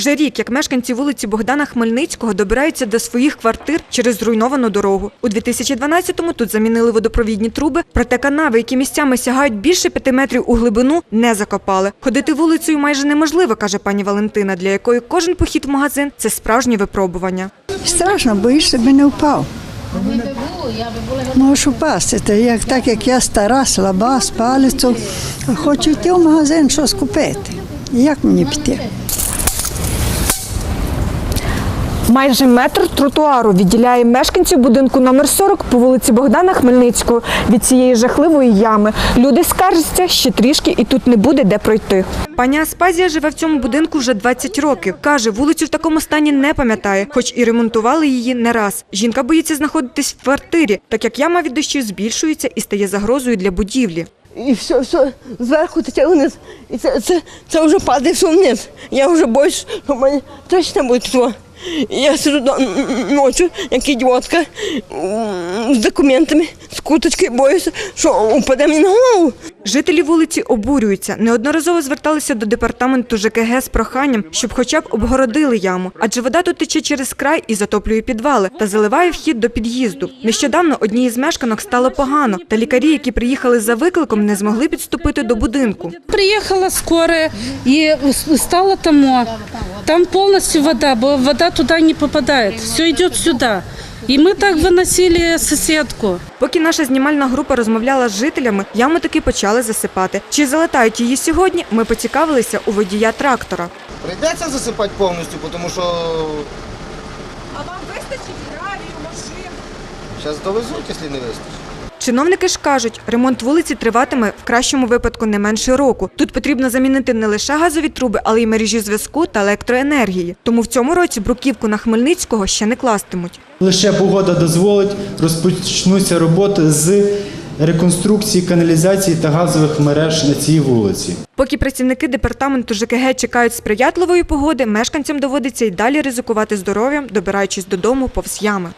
Вже рік, як мешканці вулиці Богдана Хмельницького добираються до своїх квартир через зруйновану дорогу. У 2012-му тут замінили водопровідні труби, проте канави, які місцями сягають більше п'яти метрів у глибину, не закопали. Ходити вулицею майже неможливо, каже пані Валентина, для якої кожен похід в магазин це справжнє випробування. Страшно, боїшся, би не впав. Можеш упасти. Та як, так як я стара, слаба, з хочу йти в магазин щось купити. Як мені піти? Майже метр тротуару відділяє мешканців будинку номер 40 по вулиці Богдана Хмельницького від цієї жахливої ями. Люди скаржаться ще трішки, і тут не буде де пройти. Пані Аспазія живе в цьому будинку вже 20 років. Каже, вулицю в такому стані не пам'ятає, хоч і ремонтували її не раз. Жінка боїться знаходитись в квартирі, так як яма від дощів збільшується і стає загрозою для будівлі. І все, все зверху тече вниз. І це, це, це вже падає все вниз. Я вже боюсь, що в мене точно буде Я сижу ночі, як ідіотка, з документами, з куточки, боюся, що упаде мені на голову. Жителі вулиці обурюються. Неодноразово зверталися до департаменту ЖКГ з проханням, щоб хоча б обгородили яму, адже вода тут тече через край і затоплює підвали та заливає вхід до під'їзду. Нещодавно одній із мешканок стало погано, та лікарі, які приїхали за викликом, не змогли підступити до будинку. Приехала скорая и стало тому. Там полностью вода, бо вода туда не попадает. Все идет сюда. И ми так виносили сусідку. Поки наша знімальна група розмовляла з жителями, ями таки почали засипати. Чи залатають її сьогодні? Ми поцікавилися у водія трактора. Прийдеться засипати повністю, тому що А вам вистачить гравію, машин? зараз довезуть, якщо не вистачить. Чиновники ж кажуть, ремонт вулиці триватиме в кращому випадку не менше року. Тут потрібно замінити не лише газові труби, але й мережі зв'язку та електроенергії. Тому в цьому році бруківку на Хмельницького ще не кластимуть. Лише погода дозволить, розпочнуться роботи з реконструкції каналізації та газових мереж на цій вулиці. Поки працівники департаменту ЖКГ чекають сприятливої погоди, мешканцям доводиться й далі ризикувати здоров'ям, добираючись додому повз ями.